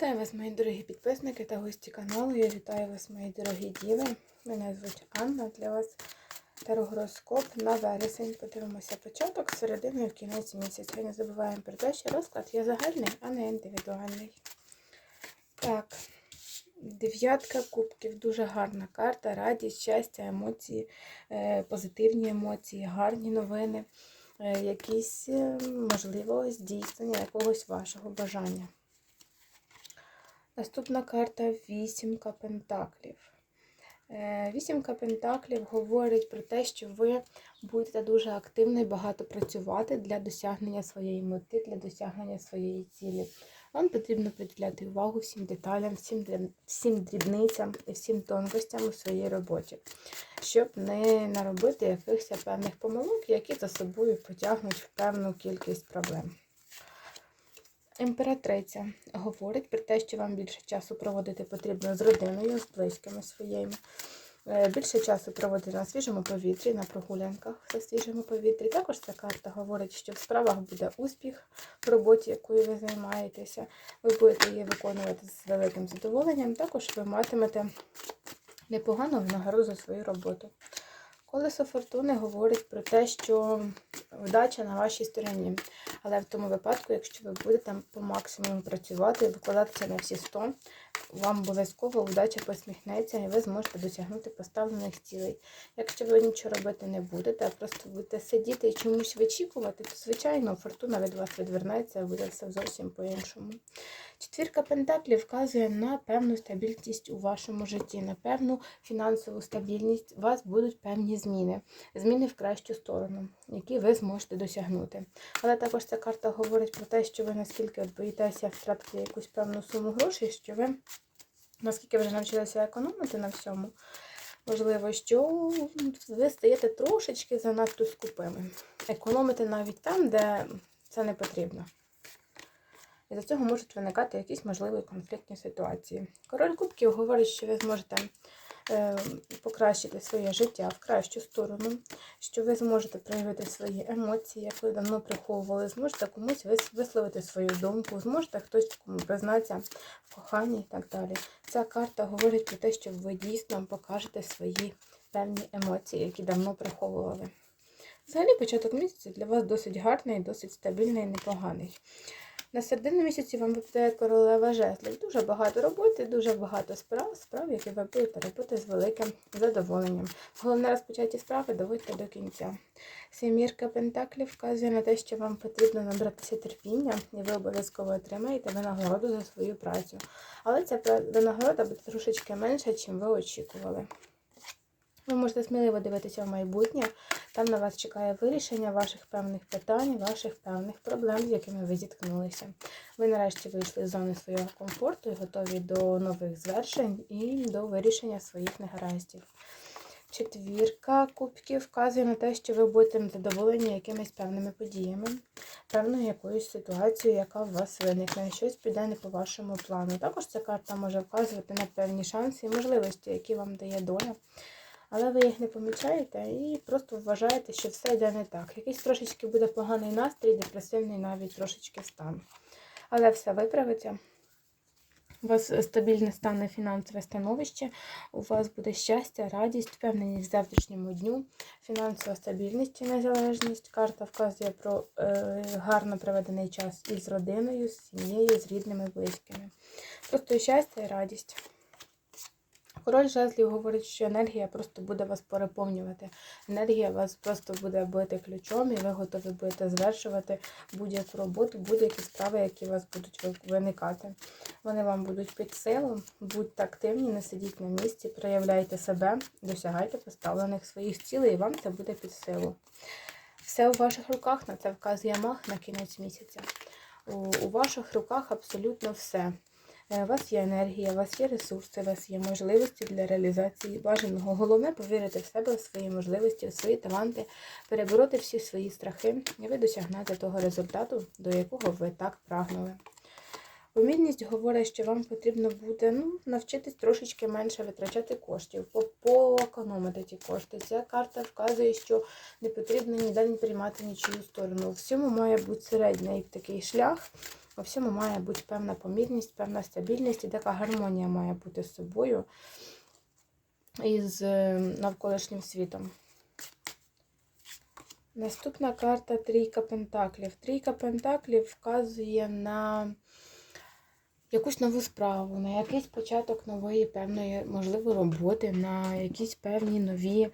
Вітаю вас, мої дорогі підписники та гості каналу. Я вітаю вас, мої дорогі діви. Мене звуть Анна. Для вас тарогороскоп на вересень. Подивимося початок, середину і в кінець місяця. Не забуваємо про те, що розклад є загальний, а не індивідуальний. Так, дев'ятка кубків. Дуже гарна карта. Радість, щастя, емоції, е, позитивні емоції, гарні новини, е, якісь, е, можливо, здійснення якогось вашого бажання. Наступна карта вісімка пентаклів. Е, Вісімка пентаклів говорить про те, що ви будете дуже активно і багато працювати для досягнення своєї мети, для досягнення своєї цілі. Вам потрібно приділяти увагу всім деталям, всім, всім дрібницям і всім тонкостям у своїй роботі, щоб не наробити якихось певних помилок, які за собою потягнуть в певну кількість проблем. Імператриця говорить про те, що вам більше часу проводити потрібно з родиною, з близькими своїми. Е, Більше часу проводити на свіжому повітрі, на прогулянках на свіжому повітрі. Також ця карта говорить, що в справах буде успіх в роботі, якою ви займаєтеся. Ви будете її виконувати з великим задоволенням. Також ви матимете непогану винагороду за свою роботу. Колесо фортуни говорить про те, що вдача на вашій стороні. Але в тому випадку, якщо ви будете по максимуму працювати і викладатися на всі 100, вам обов'язково вдача посміхнеться і ви зможете досягнути поставлених цілей. Якщо ви нічого робити не будете, а просто будете сидіти і чомусь вичікувати, то, звичайно, фортуна від вас відвернеться буде все зовсім по-іншому. Четвірка пентаклів вказує на певну стабільність у вашому житті, на певну фінансову стабільність. У вас будуть певні зміни, зміни в кращу сторону, які ви зможете досягнути. Але також ця карта говорить про те, що ви наскільки боїтеся втратити якусь певну суму грошей, що ви наскільки вже навчилися економити на всьому. Можливо, що ви стаєте трошечки занадто скупими. Економити навіть там, де це не потрібно. І за цього можуть виникати якісь можливі конфліктні ситуації. Король Кубків говорить, що ви зможете покращити своє життя в кращу сторону, що ви зможете проявити свої емоції, як ви давно приховували, зможете комусь висловити свою думку, зможете хтось признатися в коханні і так далі. Ця карта говорить про те, що ви дійсно покажете свої певні емоції, які давно приховували. Взагалі, початок місяця для вас досить гарний, досить стабільний і непоганий. На середину місяці вам випадає королева жезлів. Дуже багато роботи, дуже багато справ, справ, які ви будете робити з великим задоволенням. Головне розпочаті справи доводьте до кінця. Семірка Пентаклів вказує на те, що вам потрібно набратися терпіння, і ви обов'язково отримаєте винагороду за свою працю. Але ця винагорода буде трошечки менша, чим ви очікували. Ви можете сміливо дивитися в майбутнє. Там на вас чекає вирішення ваших певних питань, ваших певних проблем, з якими ви зіткнулися. Ви нарешті вийшли з зони свого комфорту і готові до нових звершень і до вирішення своїх негараздів. Четвірка кубків вказує на те, що ви будете задоволені якимись певними подіями, певною якоюсь ситуацією, яка у вас виникне. Щось піде не по вашому плану. Також ця карта може вказувати на певні шанси і можливості, які вам дає доля. Але ви їх не помічаєте і просто вважаєте, що все йде не так. Якийсь трошечки буде поганий настрій, депресивний навіть трошечки стан. Але все виправиться. У вас стабільне стане фінансове становище, у вас буде щастя, радість, впевненість в завтрашньому дню, фінансова стабільність і незалежність. Карта вказує про е, гарно проведений час із родиною, з сім'єю, з рідними, близькими. Просто щастя і радість. Король жезлів говорить, що енергія просто буде вас переповнювати. Енергія вас просто буде бити ключом, і ви готові будете звершувати будь-яку роботу, будь-які справи, які у вас будуть виникати. Вони вам будуть під силу, будьте активні, не сидіть на місці, проявляйте себе, досягайте поставлених своїх цілей, і вам це буде під силу. Все у ваших руках, на це вказує мах на кінець місяця. У, ваших руках абсолютно все. Е, У вас є енергія, у вас є ресурси, у вас є можливості для реалізації бажаного. Головне повірити в себе, в свої можливості, в свої таланти, перебороти всі свої страхи, і ви досягнете того результату, до якого ви так прагнули. Помірність говорить, що вам потрібно буде ну, навчитись трошечки менше витрачати коштів, поекономити ті кошти. Ця карта вказує, що не потрібно ніде не приймати нічию сторону. Всьому має бути середній такий шлях. У всьому має бути певна помірність, певна стабільність і така гармонія має бути з собою і з е, навколишнім світом. Наступна карта Трійка Пентаклів. Трійка Пентаклів вказує на якусь нову справу, на якийсь початок нової певної, можливо, роботи, на якісь певні нові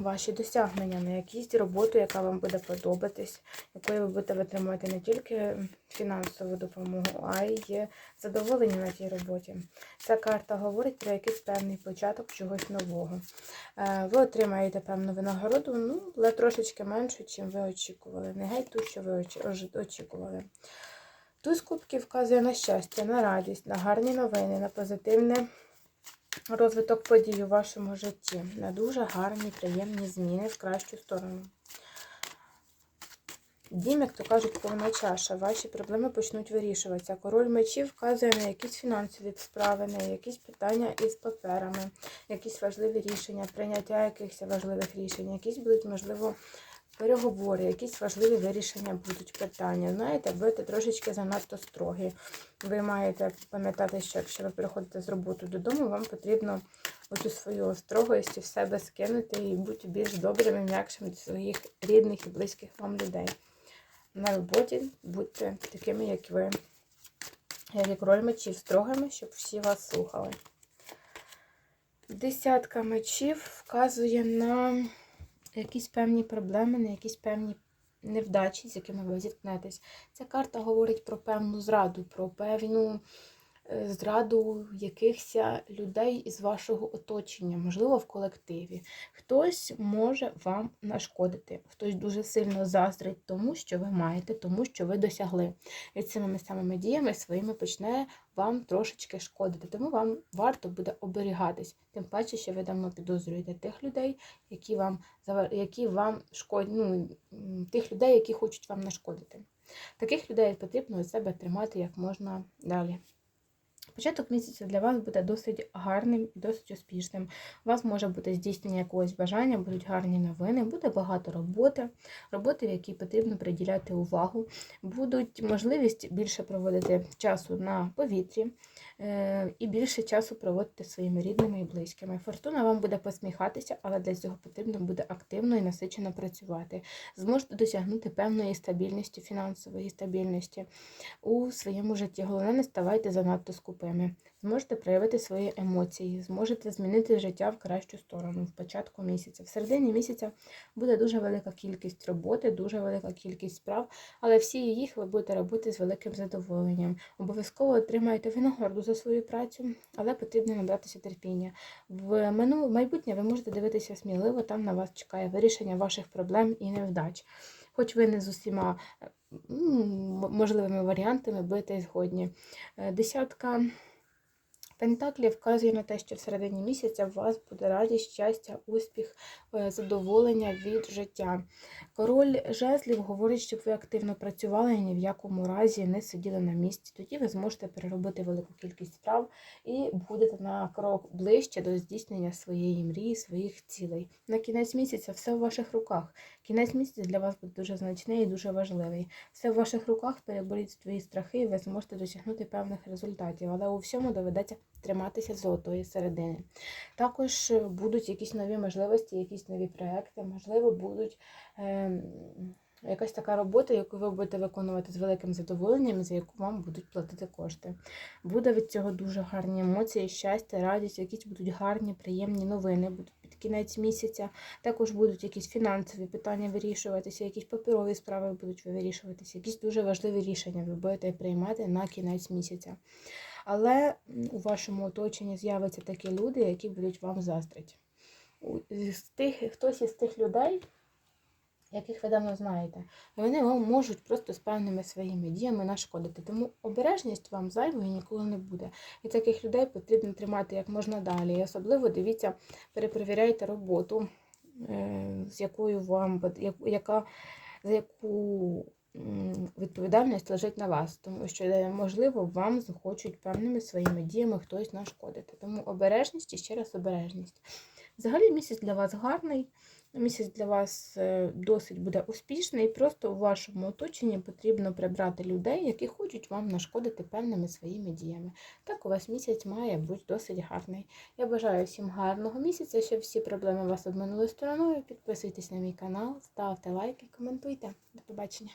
ваші досягнення, на якісь роботу, яка вам буде подобатись, якою ви будете отримувати не тільки фінансову допомогу, а й задоволення на тій роботі. Ця карта говорить про якийсь певний початок чогось нового. Е, Ви отримаєте певну винагороду, ну, але трошечки меншу, чим ви очікували. Не геть ту, що ви очікували. Туз кубків вказує на щастя, на радість, на гарні новини, на позитивне розвиток подій у вашому житті, на дуже гарні, приємні зміни в кращу сторону. Дім, як то кажуть, повна чаша. Ваші проблеми почнуть вирішуватися. Король мечів вказує на якісь фінансові справи, на якісь питання із паперами, якісь важливі рішення, прийняття якихось важливих рішень, якісь будуть, можливо, переговори, якісь важливі вирішення будуть питання. Знаєте, будете трошечки занадто строгі. Ви маєте пам'ятати, що якщо ви приходите з роботи додому, вам потрібно оцю свою строгость в себе скинути і бути більш добрим і м'якшим до своїх рідних і близьких вам людей. На роботі будьте такими, як ви, як і король мечів, строгими, щоб всі вас слухали. Десятка мечів вказує на якісь певні проблеми, на якісь певні невдачі, з якими ви зіткнетесь. Ця карта говорить про певну зраду, про певну зраду якихось людей із вашого оточення, можливо, в колективі. Хтось може вам нашкодити, хтось дуже сильно заздрить тому, що ви маєте, тому що ви досягли. І цими самими діями своїми почне вам трошечки шкодити. Тому вам варто буде оберігатись. Тим паче, що ви давно підозрюєте тих людей, які вам які вам шкод... ну, тих людей, які хочуть вам нашкодити. Таких людей потрібно від себе тримати як можна далі. Початок місяця для вас буде досить гарним і досить успішним. У вас може бути здійснення якогось бажання, будуть гарні новини, буде багато роботи, роботи, в якій потрібно приділяти увагу, будуть можливість більше проводити часу на повітрі і більше часу проводити своїми рідними і близькими. Фортуна вам буде посміхатися, але для цього потрібно буде активно і насичено працювати. Зможете досягнути певної стабільності, фінансової стабільності у своєму житті. Головне, не ставайте занадто скупими. Зможете проявити свої емоції, зможете змінити життя в кращу сторону в початку місяця. В середині місяця буде дуже велика кількість роботи, дуже велика кількість справ, але всі їх ви будете робити з великим задоволенням. Обов'язково отримаєте винагороду за свою працю, але потрібно набратися терпіння. В минуле майбутнє ви можете дивитися сміливо, там на вас чекає вирішення ваших проблем і невдач. Хоч ви не з усіма можливими варіантами будете згодні. Е, Десятка Пентаклів вказує на те, що в середині місяця у вас буде радість, щастя, успіх, е, задоволення від життя. Король жезлів говорить, щоб ви активно працювали і ні в якому разі не сиділи на місці. Тоді ви зможете переробити велику кількість справ і будете на крок ближче до здійснення своєї мрії, своїх цілей. На кінець місяця все в ваших руках. Кінець місяця для вас буде дуже значний і дуже важливий. Все в ваших руках, переборіть свої страхи, і ви зможете досягнути певних результатів, але у всьому доведеться триматися золотої середини. Також е, будуть якісь нові можливості, якісь нові проекти, можливо, будуть. ем, Якась така робота, яку ви будете виконувати з великим задоволенням, за яку вам будуть платити кошти. Буде від цього дуже гарні емоції, щастя, радість, якісь будуть гарні, приємні новини будуть під кінець місяця. Також будуть якісь фінансові питання вирішуватися, якісь паперові справи будуть вирішуватися, якісь дуже важливі рішення ви будете приймати на кінець місяця. Але у вашому оточенні з'являться такі люди, які будуть вам заздрити. З тих, хтось із тих людей, яких ви давно знаєте, вони вам можуть просто з певними своїми діями нашкодити. Тому обережність вам зайвою ніколи не буде. І таких людей потрібно тримати як можна далі. І особливо дивіться, перепровіряйте роботу, е, з якою вам яка, за яку відповідальність лежить на вас, тому що е, можливо вам захочуть певними своїми діями хтось нашкодити. Тому обережність і ще раз обережність. Взагалі місяць для вас гарний, Місяць для вас е, досить буде успішний, просто у вашому оточенні потрібно прибрати людей, які хочуть вам нашкодити певними своїми діями. Так у вас місяць має бути досить гарний. Я бажаю всім гарного місяця, щоб всі проблеми вас обминули стороною. Підписуйтесь на мій канал, ставте лайки, коментуйте. До побачення.